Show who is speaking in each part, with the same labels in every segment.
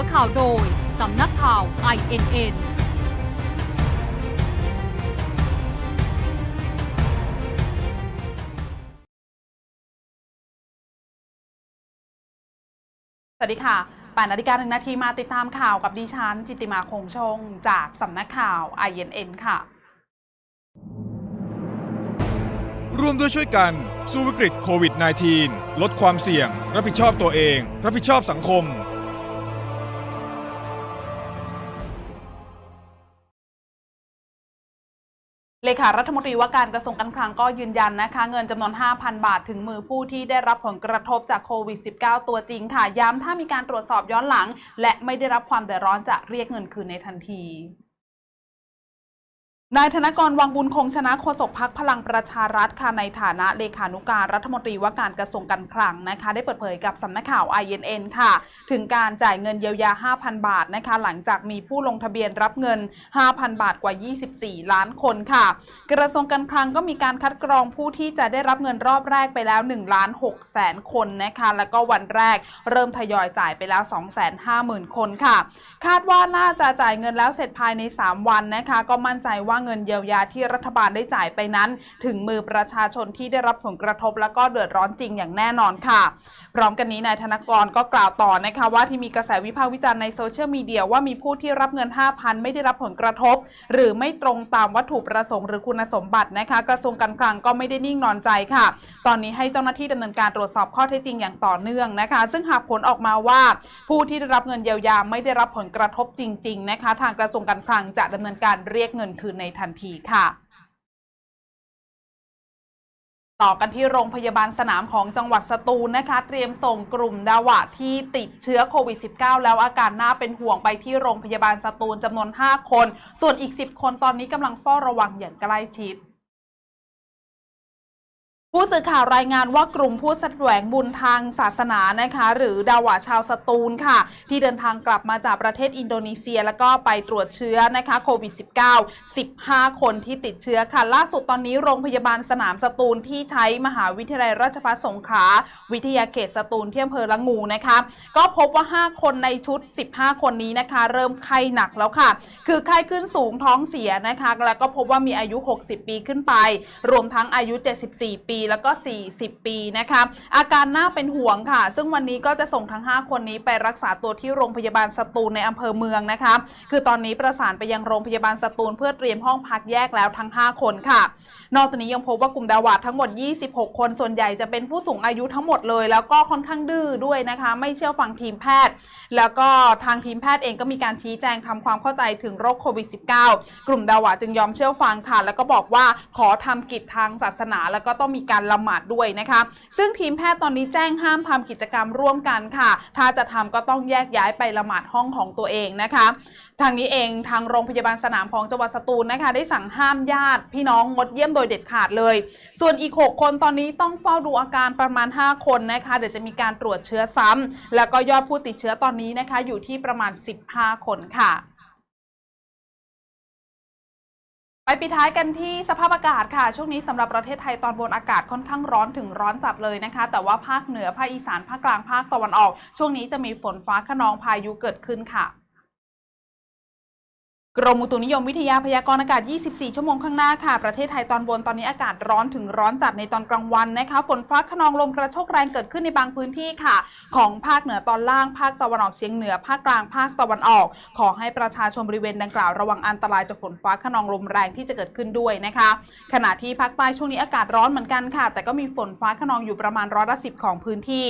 Speaker 1: อข่าวโดย สำนักข่าว INN
Speaker 2: สวัสดีค่ะ8นาฬิกาหนึ่งนาทีมาติดตามข่าวกับดิฉัน จิตติมาคงชง จากสำนักข่าว INN ค่ะ
Speaker 3: ร่วมด้วยช่วยกันสู้วิกฤตโควิด -19 ลดความเสี่ยง รับผิดชอบตัวเอง รับผิดชอบสังคม
Speaker 2: เลขารัฐมนตรีว่าการกระทรวงการคลังก็ยืนยันนะคะ เงินจำนวน 5,000 บาทถึงมือผู้ที่ได้รับผลกระทบจากโควิด -19 ตัวจริงค่ะ ย้ำถ้ามีการตรวจสอบย้อนหลัง และไม่ได้รับความเดือดร้อนจะเรียกเงินคืนในทันที นายธนกรวังบุญคงชนะโฆษกพักพลังประชารัฐค่ะในฐานะเลขานุการรัฐมนตรีว่าการกระทรวงการคลังนะคะ ได้เปิดเผยกับสำนักข่าว INN ค่ะ ถึงการจ่ายเงินเยียวยา 5,000 บาทนะคะ หลังจากมีผู้ลงทะเบียนรับเงิน 5,000 บาทกว่า 24 ล้านคนค่ะ กระทรวงการคลังก็มีการคัดกรองผู้ที่จะได้รับเงินรอบแรกไปแล้ว1ล้าน6แสนคนนะคะแล้วก็วันแรกเริ่มทยอยจ่ายไปแล้ว 250,000 คนค่ะ คาดว่าน่าจะจ่ายเงินแล้วเสร็จภายใน 3 วันนะคะ ก็มั่นใจว่าเงินเยียวยาที่รัฐบาลได้จ่ายไปนั้น ถึงมือประชาชนที่ได้รับผลกระทบแล้วก็เดือดร้อนจริงอย่างแน่นอนค่ะ พร้อมกันนี้นายธนกรก็กล่าวต่อนะคะว่าที่มีกระแสวิพากษ์วิจารณ์ในโซเชียลมีเดียว่ามีผู้ที่รับเงิน 5,000 ไม่ได้รับผลกระทบ หรือไม่ตรงตามวัตถุประสงค์หรือคุณสมบัตินะคะ กระทรวงการคลังก็ไม่ได้นิ่งนอนใจค่ะ ตอนนี้ให้เจ้าหน้าที่ดำเนินการตรวจสอบข้อเท็จจริงอย่างต่อเนื่องนะคะ ซึ่งหากผลออกมาว่าผู้ที่ได้รับเงินเยียวยาไม่ได้รับผลกระทบจริง ๆ นะคะ ทางกระทรวงการคลังจะดำเนินการเรียกเงินคืนในทันทีค่ะ ต่อกันที่โรงพยาบาลสนามของจังหวัดสตูลนะคะ เตรียมส่งกลุ่มดาวะที่ติดเชื้อโควิด -19 แล้วอาการน่าเป็นห่วงไปที่โรงพยาบาลสตูลจำนวน 5 คน ส่วนอีก 10 คนตอนนี้กำลังเฝ้าระวังอย่างใกล้ชิด ผู้สื่อข่าวรายงานว่ากลุ่มผู้แสวงบุญทางศาสนานะคะ หรือดาวะชาวสตูลค่ะ ที่เดินทางกลับมาจากประเทศอินโดนีเซีย แล้วก็ไปตรวจเชื้อนะคะโควิด -19 15 คนที่ติดเชื้อค่ะ ล่าสุดตอนนี้โรงพยาบาลสนามสตูลที่ใช้มหาวิทยาลัยราชภัฏสงขลาวิทยาเขตสตูลที่อำเภอละงูนะคะ ก็พบว่า 5 คนในชุด 15 คนนี้นะคะ เริ่มไข้หนักแล้วค่ะ คือไข้ขึ้นสูงท้องเสียนะคะ แล้วก็พบว่ามีอายุ 60 ปีขึ้นไป รวมทั้งอายุ 74 ปีแล้วก็ 40 ปีนะคะอาการน่าเป็นห่วงค่ะ ซึ่งวันนี้ก็จะส่งทั้ง 5 คนนี้ไปรักษาตัวที่โรงพยาบาลสตูลในอำเภอเมืองนะคะ คือตอนนี้ประสานไปยังโรงพยาบาลสตูลเพื่อเตรียมห้องพักแยกแล้วทั้ง 5 คนค่ะ นอกจากนี้ยังพบว่ากลุ่มดาวาทั้งหมด 26 คน ส่วนใหญ่จะเป็นผู้สูงอายุทั้งหมดเลย แล้วก็ค่อนข้างดื้อด้วยนะคะ ไม่เชื่อฟังทีมแพทย์ แล้วก็ทางทีมแพทย์เองก็มีการชี้แจงทำความเข้าใจถึงโรคโควิด -19 กลุ่มดาวาจึงยอมเชื่อฟังค่ะ แล้วก็บอกว่าขอทำกิจทางศาสนาแล้วก็ต้องมีการละหมาดด้วยนะคะ ซึ่งทีมแพทย์ตอนนี้แจ้งห้ามทำกิจกรรมร่วมกันค่ะ ถ้าจะทำก็ต้องแยกย้ายไปละหมาดห้องของตัวเองนะคะ ทางนี้เองทางโรงพยาบาลสนามของจังหวัดสตูลนะคะ ได้สั่งห้ามญาติ พี่น้องงดเยี่ยมโดยเด็ดขาดเลย ส่วนอีก 6 คนตอนนี้ต้องเฝ้าดูอาการประมาณ 5 คนนะคะ เดี๋ยวจะมีการตรวจเชื้อซ้ำแล้วก็ยอดผู้ติดเชื้อตอนนี้นะคะ อยู่ที่ประมาณ 15 คนค่ะ ไปปิดท้ายกันที่สภาพอากาศค่ะ ช่วงนี้สำหรับประเทศไทยตอนบนอากาศค่อนข้างร้อนถึงร้อนจัดเลยนะคะ แต่ว่าภาคเหนือภาคอีสานภาคกลางภาคตะวันออก ช่วงนี้จะมีฝนฟ้าขนองพายุเกิดขึ้นค่ะ กรมอุตุนิยมวิทยาพยากรณ์อากาศ 24 ชั่วโมงข้างหน้าค่ะ ประเทศไทยตอนบนตอนนี้อากาศร้อนถึงร้อนจัดในตอนกลางวันนะคะ ฝนฟ้าขนองลมกระโชกแรงเกิดขึ้นในบางพื้นที่ค่ะ ของภาคเหนือตอนล่าง ภาคตะวันออกเฉียงเหนือ ภาคกลาง ภาคตะวันออก ขอให้ประชาชนบริเวณดังกล่าวระวังอันตรายจากฝนฟ้าขนองลมแรงที่จะเกิดขึ้นด้วยนะคะ ขณะที่ภาคใต้ช่วงนี้อากาศร้อนเหมือนกันค่ะ แต่ก็มีฝนฟ้าขนองอยู่ประมาณร้อยละสิบของพื้นที่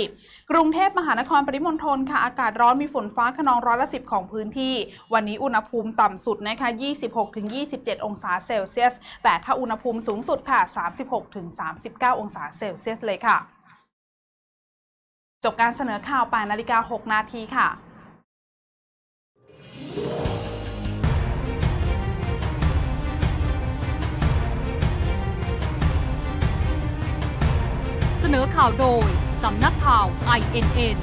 Speaker 2: กรุงเทพมหานครปริมณฑลค่ะ อากาศร้อนมีฝนฟ้าขนองร้อยละสิบของพื้นที่ วันนี้อุณหภูมิต่ำสุดสุดนะคะ 26-27 องศาเซลเซียส แต่ถ้าอุณหภูมิสูงสุดค่ะ 36-39 องศาเซลเซียสเลยค่ะ จบการเสนอข่าว8นาฬิกา 6 นาทีค่ะ
Speaker 1: เสนอข่าวโดย สำนักข่าว INN